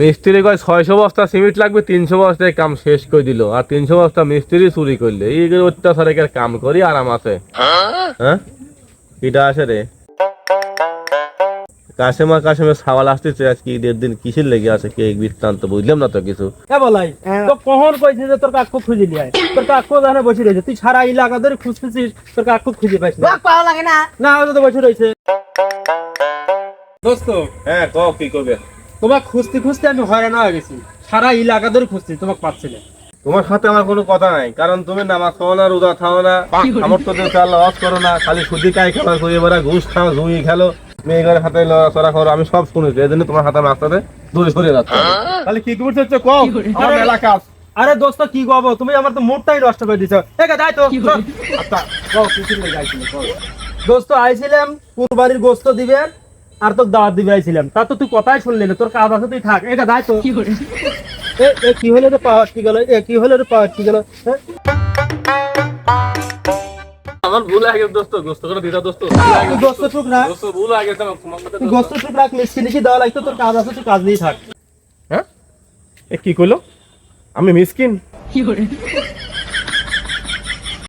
মিস্ত্রি কয় ছয়শো বস্তা সিমেন্ট লাগবে তিনশো বস্তায় কাম শেষ করে দিল। আর তিনশো বস্তা মিস্ত্রি চুরি করলে এই অত্যাচারে কাম করি আরাম আছে। হ্যাঁ? কিটা আছে রে। কাশেমা সাওয়াল আসতেছে আজকে ঈদের দিন কিসের লেগে আছে কে বৃত্তান্ত বুঝলাম না তো কিছু। হ্যাঁ বলাই তো কখন কইছিস যে তোর কাকু খুঁজে নিয়ে আয়? তোর কাকু জানে বসে রয়েছে। তুই সারা এলাকা ধরে খুঁজতেছিস তোর কাকু খুঁজে পাইছিস না। পাওয়া লাগে না। না তো বসে রয়েছে। দোস্ত। হ্যাঁ কি করবে? তোমাকে খুঁজতে খুঁজতে আমি হয়রান হয়ে গেছি। সারা এলাকা ধরে খুঁজছি তোমাকে পাচ্ছি না। তোমার সাথে আমার কোনো কথা নাই কারণ তুমি নামাজ খাও না রোজা খাও না আমার তো চাল লস করো না খালি সুদি কাই খাবার করে এবার ঘুষ খাও জুই খেলো মেয়েদের হাতে লড়াচড়া করো আমি সব শুনেছি এই জন্য তোমার হাতে রাস্তাতে দূরে সরে যাচ্ছে। তাহলে কি করতে হচ্ছে কম আমার এলাকা আরে দোস্ত কি গব তুমি আমার তো মুডটাই নষ্ট করে দিছো। একা যাই তো আচ্ছা দোস্ত আইছিলাম কুরবানির গোস্ত দিবে আর তোর দাওয়াত দিবে আইছিলাম। তা তো তুই কথাই শুনলি না তোর কাজ আছে তুই থাক। একা যাই তো। এ এ কি হলো রে পাওয়ার কি গেল? এ কি হলো রে পাওয়ার কি গেল? হ্যাঁ? আমার ভুল হয়ে গেছে দোস্ত। করে দোস্ত। গোস্ত টুক রাখ। দোস্ত ভুল তোমার মধ্যে তুই গোস্ত রাখ মিষ্টি লিখি দেওয়া লাগতো তোর কাজ আছে তুই কাজ নিয়ে থাক। হ্যাঁ? এ কি কইলো? আমি মিসকিন।